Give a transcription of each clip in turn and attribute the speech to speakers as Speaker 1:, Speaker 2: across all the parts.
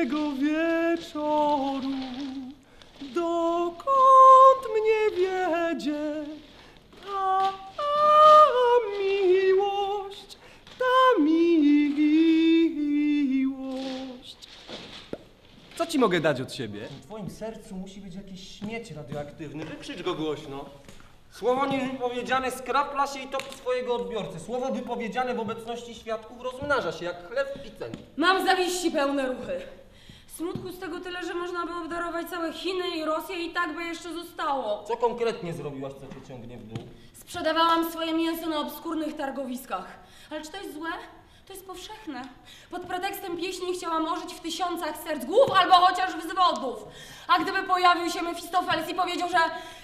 Speaker 1: tego wieczoru, dokąd mnie wiedzie ta, miłość, ta miłość. Co ci mogę dać od siebie?
Speaker 2: W twoim sercu musi być jakiś śmieć radioaktywny. Wykrzycz go głośno. Słowo niewypowiedziane skrapla się i topi swojego odbiorcy. Słowo wypowiedziane w obecności świadków rozmnaża się jak chleb w piceni.
Speaker 3: Mam zawieści pełne ruchy. Z tego tyle, że można by obdarować całe Chiny i Rosję i tak by jeszcze zostało.
Speaker 2: Co konkretnie zrobiłaś, co cię ciągnie w dół?
Speaker 3: Sprzedawałam swoje mięso na obskurnych targowiskach. Ale czy to jest złe? To jest powszechne. Pod pretekstem pieśni chciałam ożyć w tysiącach serc głów albo chociaż wzwodów. A gdyby pojawił się Mefistofeles i powiedział, że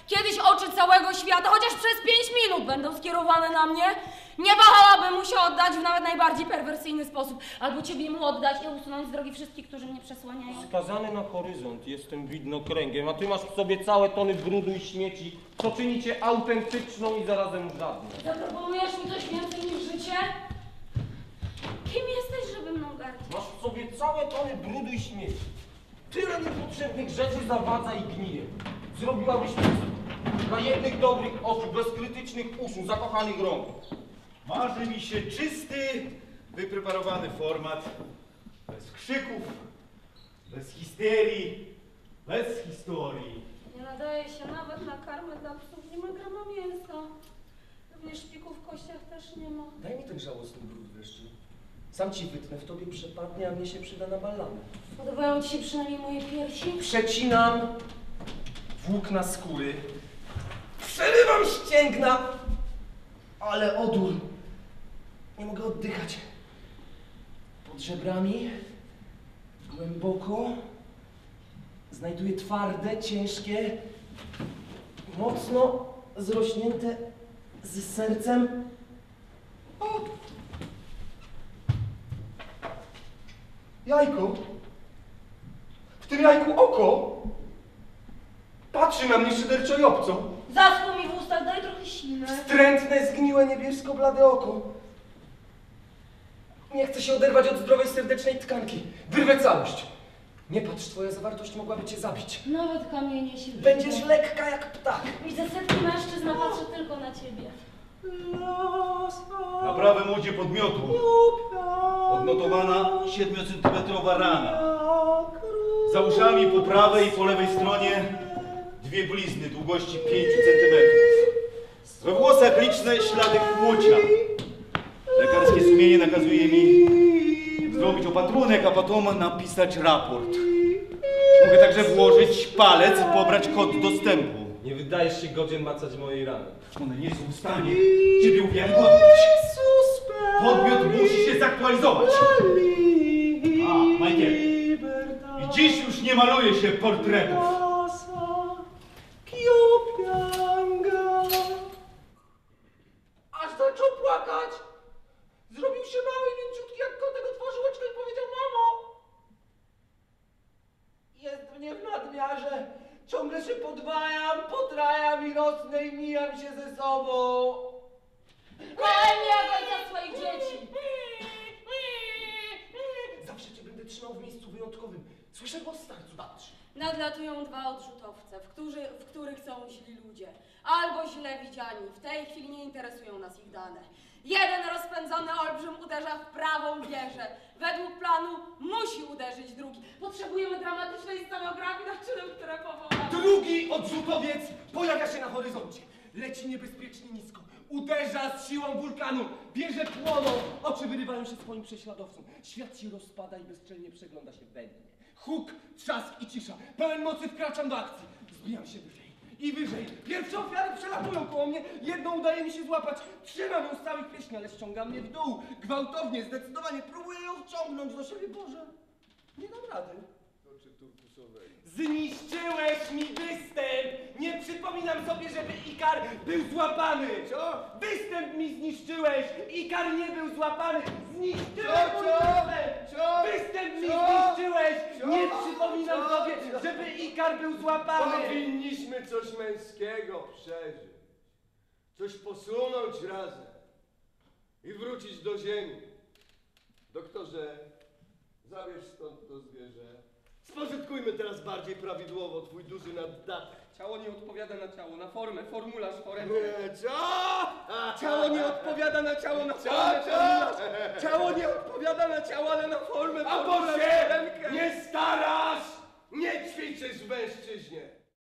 Speaker 3: kiedyś oczy całego świata, chociaż przez pięć minut będą skierowane na mnie, nie wahałabym mu się oddać w nawet najbardziej perwersyjny sposób. Albo ciebie mu oddać i usunąć z drogi wszystkich, którzy mnie przesłaniają.
Speaker 2: Skazany na horyzont, jestem widnokręgiem, a ty masz w sobie całe tony brudu i śmieci, co czyni cię autentyczną i zarazem żadną.
Speaker 3: Zaproponujesz mi coś więcej niż życie? Kim jesteś, żeby mną gardzić?
Speaker 2: Masz w sobie całe tony brudu i śmieci. Tyle niepotrzebnych rzeczy zawadza i gnije. Zrobiłabyś to dla jednych dobrych oczu, bez krytycznych uszu, zakochanych rąk.
Speaker 4: Marzy mi się czysty, wypreparowany format. Bez krzyków, bez histerii, bez historii.
Speaker 3: Nie nadaje się nawet na karmę dla psów. Nie ma grama mięsa. Pewnie szpików w kościach też nie ma.
Speaker 5: Daj mi ten żałosny brud wreszcie. Sam ci wytnę, w tobie przepadnie, a mnie się przyda na ballamę.
Speaker 3: Podobają ci się przynajmniej moje piersi?
Speaker 5: Przecinam włókna skóry, przerywam ścięgna, ale odór. Nie mogę oddychać. Pod żebrami, głęboko, znajduję twarde, ciężkie, mocno zrośnięte z sercem. O! Jajko. W tym jajku oko. Patrzy na mnie szyderczo i obco.
Speaker 3: Zaschło mi w ustach, daj trochę silne.
Speaker 5: Wstrętne, zgniłe, niebiesko-blade oko. Nie chcę się oderwać od zdrowej, serdecznej tkanki. Wyrwę całość. Nie patrz, twoja zawartość mogłaby cię zabić.
Speaker 3: Nawet kamienie się
Speaker 5: Będziesz lekka jak ptak.
Speaker 3: Widzę setki mężczyzn, a patrzę tylko na ciebie.
Speaker 4: Na prawym udzie podmiotu odnotowana 7-centymetrowa rana. Za uszami po prawej i po lewej stronie dwie blizny długości 5 centymetrów. We włosach liczne ślady kłucia. Lekarskie sumienie nakazuje mi zrobić opatrunek, a potem napisać raport. Mogę także włożyć palec i pobrać kod dostępu.
Speaker 2: Nie wydajesz się godzien macać mojej rany.
Speaker 4: One nie są w stanie Ciebie uwiarygodnić. Podmiot musi się zaktualizować. A, Michael. I dziś już nie maluje się portretów.
Speaker 5: Nadmiarze. Ciągle się podwajam, potrajam i rosnę i mijam się ze sobą.
Speaker 3: Kochaj mnie jak ojca swoich dzieci.
Speaker 5: Zawsze cię będę trzymał w miejscu wyjątkowym. Słyszę głos starcu. Patrz.
Speaker 3: Nadlatują dwa odrzutowce, w, którzy, w których są źli ludzie. Albo źle widziani. W tej chwili nie interesują nas ich dane. Jeden rozpędzony olbrzym uderza w prawą wieżę. Według planu musi uderzyć drugi. Potrzebujemy dramatycznej scenografii na czym, które powołamy.
Speaker 5: Drugi odrzutowiec pojawia się na horyzoncie. Leci niebezpiecznie nisko. Uderza z siłą wulkanu. Wieże płoną. Oczy wyrywają się swoim prześladowcom. Świat się rozpada i bezczelnie przegląda się we mnie. Huk, trzask i cisza. Pełen mocy wkraczam do akcji. Zbijam się wyżej i wyżej. Pierwsze ofiary przelatują koło mnie. Jedną udaje mi się złapać. Trzymam ją z całych pieśni, ale ściąga mnie w dół. Gwałtownie, zdecydowanie. Próbuję ją wciągnąć do siebie. Boże, nie dam rady. Zniszczyłeś mi występ! Nie przypominam sobie, żeby Ikar był złapany! Co? Występ mi zniszczyłeś! Ikar nie był złapany! Zniszczyłeś mój występ! Występ mi zniszczyłeś! Nie przypominam sobie, żeby Ikar był złapany!
Speaker 6: Powinniśmy coś męskiego przeżyć. Coś posunąć razem i wrócić do ziemi. Doktorze, zabierz stąd to zwierzę. Spożytkujmy teraz bardziej prawidłowo twój duży naddatek.
Speaker 5: Ciało nie odpowiada na ciało, na formę, formularz foremny.
Speaker 6: Nie, co?
Speaker 5: Ciało nie odpowiada na ciało, na formę, formularz. Ciało nie odpowiada na ciało, ale na formę,
Speaker 6: A bo
Speaker 5: formularz,
Speaker 6: się
Speaker 5: foremkę.
Speaker 6: nie starasz! Nie ćwiczysz w mężczyźnie!